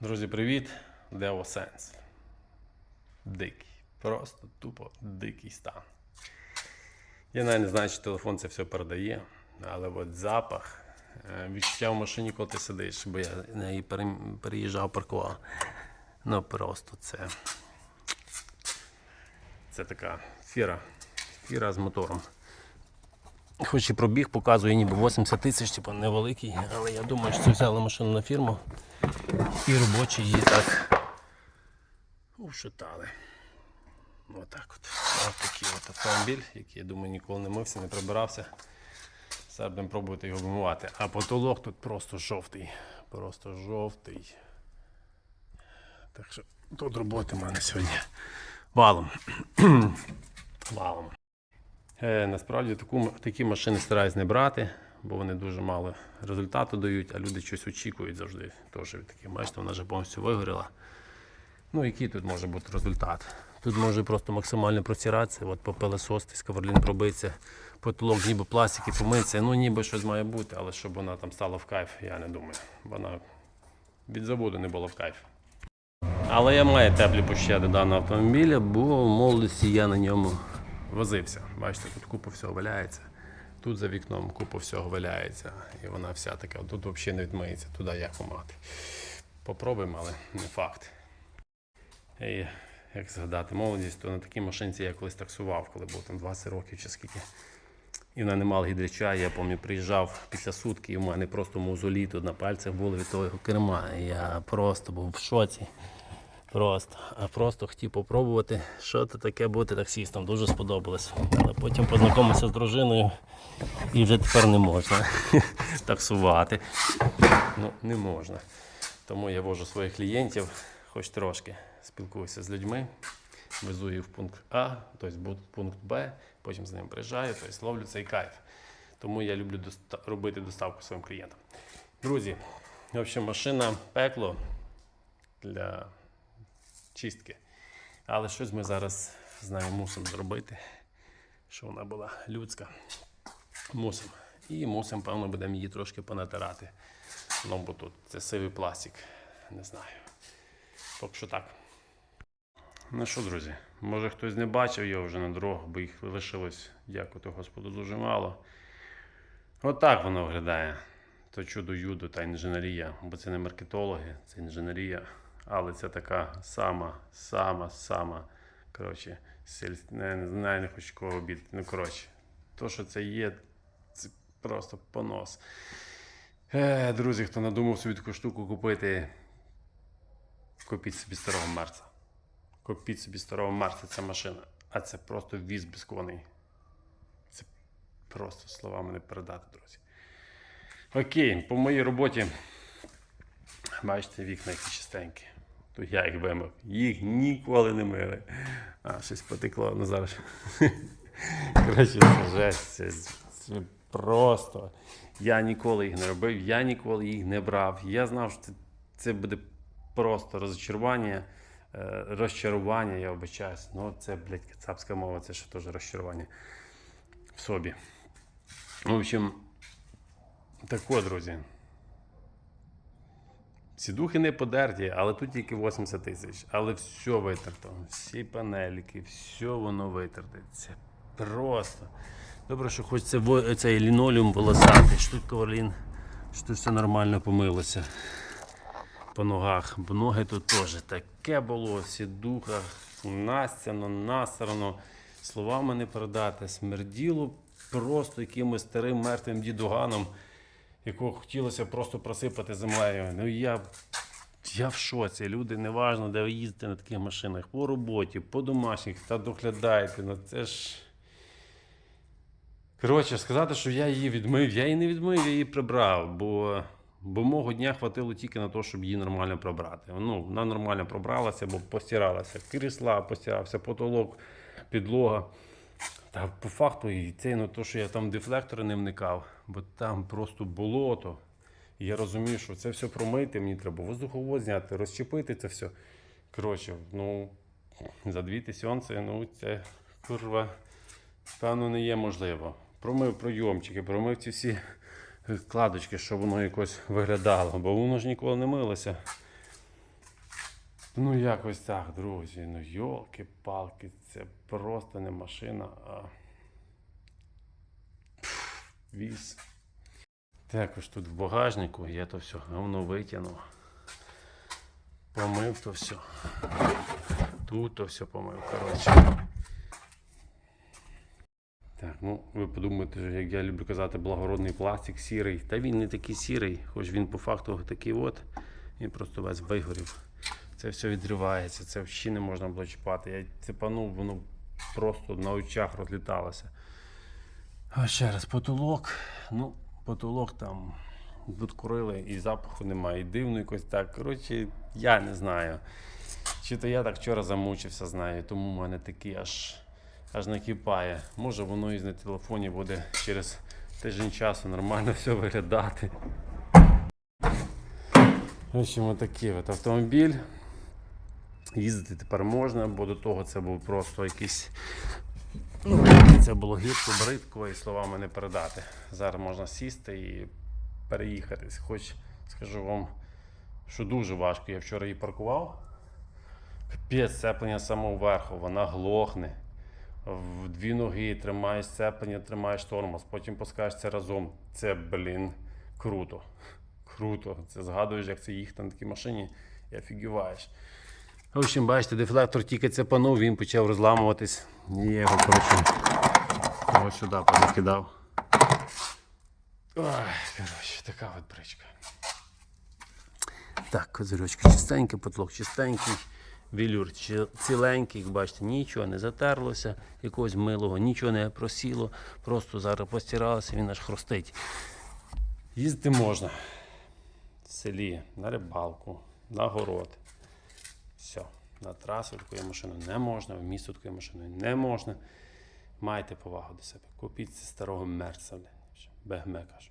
Друзі, привіт! DeoSense. Дикий. Просто тупо дикий стан. Я навіть не знаю, чи телефон це все передає, але от запах, е, відчуття в машині, коли ти сидиш, бо я на неї переїжджав, паркував. Ну просто це. Це така фіра. Фіра з мотором. Хоч і пробіг показує ніби 80 тисяч, типу невеликий, але я думаю, що це взяли машину на фірму. І робочі її так ушатали. Отак от. Ось такий от автомобіль, який, я думаю, ніколи не мився, не прибирався. Зараз будемо пробувати його вимивати. А потолок тут просто жовтий. Просто жовтий. Так що тут роботи в мене сьогодні валом. валом. Е, насправді таку, такі машини стараюсь не брати, бо вони дуже мало результату дають, а люди щось очікують завжди. Теж від таких, бачите, вона вже повністю вигоріла. Ну, який тут може бути результат? Тут може просто максимально протиратися, от попелесости, скаверлін пробиться, потолок, ніби пластики помиться, ну ніби щось має бути, але щоб вона там стала в кайф, я не думаю. Вона від заводу не була в кайф. Але я маю теплі до даного автомобіля, бо в молодості я на ньому возився. Бачите, тут купа всього валяється. Тут за вікном купа всього валяється. І вона вся така, тут взагалі не відмиється, туди як помати. Попробуємо, але не факт. І як згадати молодість, то на такій машинці я колись таксував, коли був там 20 років чи скільки. І вона не мала гідрича. Я пам'ятаю, приїжджав після сутки, і в мене просто мозолі тут на пальцях були від того керма. Я просто був в шоці. Просто, а просто хотів попробувати, що це таке бути таксістом. Дуже сподобалось. Але потім познайомився з дружиною і вже тепер не можна таксувати. Ну, не можна. Тому я вожу своїх клієнтів, хоч трошки спілкуюся з людьми, везу їх в пункт А, тобто в пункт Б, потім з ним приїжджаю, тобто ловлю цей кайф. Тому я люблю доста- робити доставку своїм клієнтам. Друзі, в общем, машина пекло для чистки. Але щось ми зараз з нею мусимо зробити, щоб вона була людська. Мусимо. І мусимо, певно, будемо її трошки понатирати. Ну, бо тут це сивий пластик. Не знаю. Поки що так. Ну що, друзі, може хтось не бачив його вже на дорогах, бо їх лишилось, дякувати Господу, дуже мало. Отак воно виглядає. То чудо юдо та інженерія. Бо це не маркетологи, це інженерія. Але це така сама, сама, сама. Коротше, сіль... не, не знаю, не хочу кого обідати. Ну, коротше, то, що це є, це просто понос. Е, друзі, хто надумав собі таку штуку купити, купіть собі старого Марса. Купіть собі старого Марса, це машина. А це просто віз без коней. Це просто словами не передати, друзі. Окей, по моїй роботі. Бачите, вікна які чистенькі. То я їх вимив. Їх ніколи не мили. А, щось потекло ну зараз. Коротше, це жесть. Це, це просто. Я ніколи їх не робив, я ніколи їх не брав. Я знав, що це, це буде просто розчарування, е, розчарування, я вибачаюсь. Ну, це, блядь, кацапська мова, це ще теж розчарування в собі. В общем, так от, друзі. Ці духи не подерті, але тут тільки 80 тисяч. Але все витерто. Всі панельки, все воно витерте. Просто. Добре, що хоч це цей лінолеум волосатий, що тут коверлін, що тут все нормально помилося по ногах. Бо ноги тут теж таке було, всі духа, настяно, насрано. Словами не передати. Смерділо просто якимось старим мертвим дідуганом якого хотілося просто просипати землею. Ну я, я в шоці. Люди, неважно, де ви їздите на таких машинах, по роботі, по домашніх, та доглядаєте. Ну це ж. Коротше, сказати, що я її відмив, я її не відмив, я її прибрав, бо, бо мого дня хватило тільки на те, щоб її нормально прибрати. Ну, вона нормально пробралася, бо постиралася крісла, постирався потолок, підлога. Та по факту і це не то, що я там дефлектори не вникав, бо там просто болото. І я розумію, що це все промити, мені треба воздуховод зняти, розчепити це все. Коротше, ну, за дві тисячі, ну це курва, певно, не є можливо. Промив пройомчики, промив ці всі кладочки, щоб воно якось виглядало, бо воно ж ніколи не милося. Ну, якось так, друзі. Ну, йолки-палки, це просто не машина, а віз. Також тут в багажнику я то все говно витягнув. Помив то все. Тут то все помив, коротше. Так, ну ви подумаєте, як я люблю казати, благородний пластик сірий. Та він не такий сірий, хоч він по факту такий от, він просто весь вигорів. Це все відривається, це взагалі не можна було чіпати. Я цепанув, воно просто на очах розліталося. А ще раз потолок. Ну, потолок там тут курили і запаху немає, і дивно якось так. Коротше, я не знаю. Чи то я так вчора замучився, знаю, тому в мене такий аж, аж накипає. Може воно і на телефоні буде через тиждень часу нормально все виглядати. В общем, отакий от автомобіль. Їздити тепер можна, бо до того це був просто якийсь. Ну, це було гірко, бридко і словами не передати. Зараз можна сісти і переїхатись. Хоч скажу вам, що дуже важко. Я вчора її паркував. Капець, сцеплення з самого верху, вона глохне. В дві ноги тримаєш сцеплення, тримаєш тормоз, потім пускаєшся разом. Це, блін, круто. Круто. Це згадуєш, як це їхати на такій машині і офігіваєш. В общем, бачите, дефлектор тільки цепанув, він почав розламуватись. Я його, коротше, ось сюди позакидав. Ой, коротше, така от бричка. Так, козирьочки чистенький, потолок чистенький, вілюр ціленький, як бачите, нічого не затерлося, якогось милого, нічого не просіло, просто зараз постиралося, він аж хрустить. Їздити можна в селі, на рибалку, на город. Все. На трасу такої машини не можна, в місто такої машини не можна. Майте повагу до себе. Купіть старого мерца, кажу.